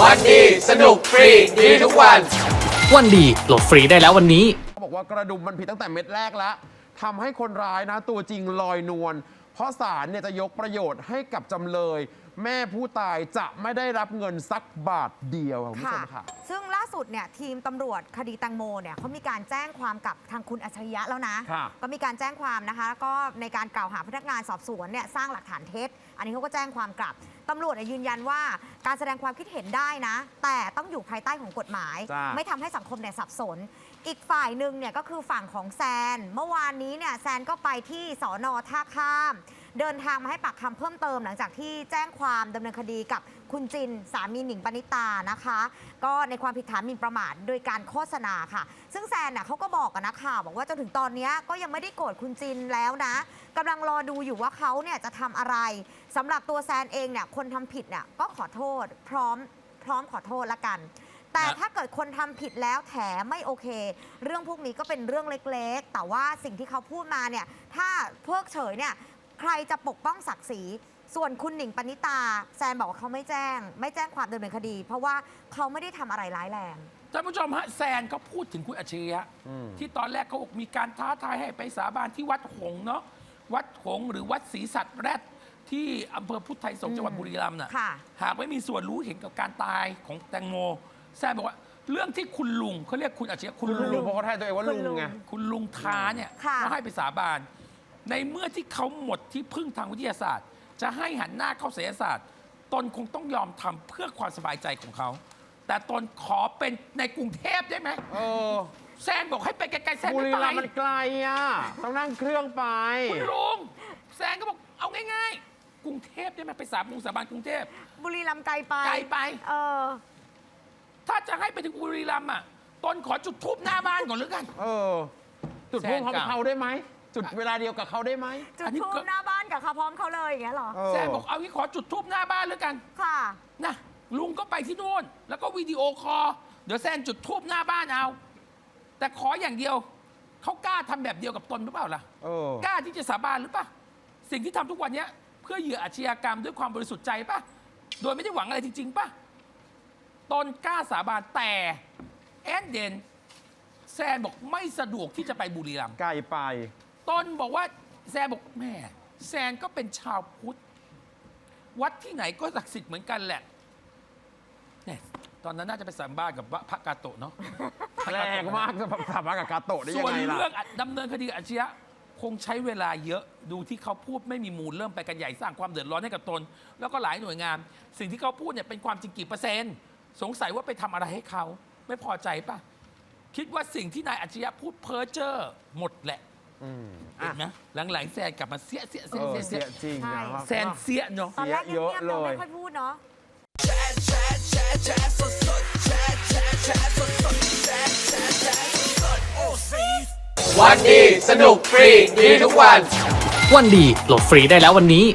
วันดี สนุกฟรี ดีทุกวัน วันดีโหลดฟรีได้แล้ววันนี้ เขาบอกว่ากระดุมมันผิดตั้งแต่เม็ดแรกแล้วทำให้คนร้ายนะ ตัวจริงลอยนวลเพราะศาลเนี่ยจะยกประโยชน์ให้กับจำเลย แม่ผู้ตายจะไม่ได้รับเงินสักบาทเดียวค่ะคุณผู้ชมค่ะ ซึ่งล่าสุดเนี่ยทีมตำรวจคดีแตังโมเนี่ยเขามีการแจ้งความกับทางคุณอัจฉริยะแล้วนะ ค่ะ ก็มีการแจ้งความนะคะแล้วก็ในการกล่าวหาพนักงานสอบสวนเนี่ยสร้างหลักฐานเท็จ อันนี้เขาก็แจ้งความกลับตำรวจเนี่ยยืนยันว่าการแสดงความคิดเห็นได้นะ แต่ต้องอยู่ภายใต้ของกฎหมาย จ้าไม่ทำให้สังคมเนี่ยสับสน อีกฝ่ายหนึ่งเนี่ยก็คือฝั่งของแซน เมื่อวานนี้เนี่ยแซนก็ไปที่สอนอท่าข้าม เดินทางมาให้ปากคำเพิ่มเติมหลังจากที่แจ้งความดำเนินคดีกับคุณจินสามีหนิงปณิตานะคะ ก็ในความผิดฐานหมิ่นประมาทโดยการโฆษณาค่ะ ซึ่งแซนน่ะเขาก็บอกกับนักข่าวบอกว่าจนถึงตอนเนี้ยก็ยังไม่ได้โกรธคุณจินแล้วนะกำลังรอดูอยู่ว่าเขาเนี่ยจะทำอะไรสำหรับตัวแซนเองเนี่ยคนทำผิดเนี่ยก็ขอโทษพร้อมพร้อมขอโทษละกัน แต่นะ ถ้าเกิดคนทำผิดแล้วแถไม่โอเค เรื่องพวกนี้ก็เป็นเรื่องเล็กๆ แต่ว่าสิ่งที่เขาพูดมาเนี่ย ถ้าเพิกเฉยเนี่ย ใครจะปกป้องศักดิ์ศรีส่วนคุณหนิงปณิตาแซนบอกว่าเขาไม่แจ้ง ไม่แจ้งความดำเนินคดี เพราะว่าเขาไม่ได้ทำอะไรร้ายแรง ท่านผู้ชมฮะแซนก็พูดถึงคุณอัจฉริยะ อืม ที่ตอนแรกเขาบอกมีการท้าทายให้ไปสาบานที่วัดหงส์เนาะวัดหงส์หรือวัดศรีสัตว์แรดที่อำเภอพุทธไทยสงฆ์จังหวัดบุรีรัมย์น่ะ ค่ะ หากไม่มีส่วนรู้เห็นกับการตายของแตงโม แซนบอกว่าเรื่องที่คุณลุงเขาเรียกคุณอัจฉริยะคุณคุณลุลุงง เพราะเขาแทนตัวเองว่าลุงไง คุณลุงท้าเนี่ยค่ะก็ให้ไปสาบาน ในเมื่อที่เขาหมดที่พึ่งทางวิทยาศาสตร์ จะให้หันหน้าเข้าศิลศาสตร์ ตนคงต้องยอมทำเพื่อความสบายใจของเขา แต่ตนขอเป็นในกรุงเทพได้ไหมเออแซนบอกให้ไปไกลๆแซนบุไม่รีไปรัมย์มันไกลอะ ต้องนั่งเครื่องไป คุณลุงแซนก็บอกเอาง่าย ๆ กรุงเทพได้ไหมไปสาบงสาบานกรุงเทพ บุรีรัมย์ไกลไปไกลไป เออ ถ้าจะให้ไปถึงบุรีรัมย์อะตนขอจุดทูบหน้าบ้านก่อนหรือกัน เออ จุดพลุพร้อมเขาได้ไหม จุดเวลาเดียวกับเขาได้ไหม จุดอันนี้ทูก็ บหน้าบ้านกับเขาพร้อมเขาเลยอย่างเงี้ยเหรอเออแซนบอกเอางี้ขอจุดทูบหน้าบ้านแล้วกันค่ะ นะลุงก็ไปที่นู่น แล้วก็วิดีโอคอลเดี๋ยวแซนจุดทูบหน้าบ้านเอา แต่ขออย่างเดียวเขากล้าทำแบบเดียวกับตนหรือเปล่าล่ะ เออ กล้าที่จะสาบานหรือเปล่าสิ่งที่ทำทุกวันเนี้ย เพื่อเหยื่ออาชญากรรมด้วยความบริสุทธิ์ใจป่ะโดยไม่ได้หวังอะไรจริง ๆป่ะตนกล้าสาบานแต่แอนเดนแซนบอกไม่สะดวกที่จะไปบุรีรัมย์ไกลไป ตนบอกว่าแซนบอกแม่แซนก็เป็นชาวพุทธ วัดที่ไหนก็ศักดิ์สิทธิ์เหมือนกันแหละเนี่ยตอนนั้นน่าจะไปสัมภาษณ์กับพระกาโตะเนาะแรงมากจะสามารถกับกาโตะได้ยัส่งวนไงล่ะ เรื่องดำเนินคดีกับอาชญะคงใช้เวลาเยอะดูที่เขาพูดไม่มีมูลเริ่มไปกันใหญ่สร้างความเดือดร้อนให้กับตน แล้วก็หลายหน่วยงาน สิ่งที่เขาพูดเนี่ยเป็นความจริงกี่เปอร์เซ็นต์ สงสัยว่าไปทำอะไรให้เขา ไม่พอใจป่ะ คิดว่าสิ่งที่นายอาชญะพูดเพ้อเจ้อหมดแหละอืม เห็นไหมหลังๆแซนกลับมาเสียเสียเอเสียอเสียเสีเสียยจริงใช่นะแซนเสียเนาะ ตอนแรกเยเงีอะยบๆเลเราย ไม่ค่อยพูดเนาะ วันดีสนุกฟรีดีทุกวัน วันดีโหลดฟรีได้แล้ววันนี้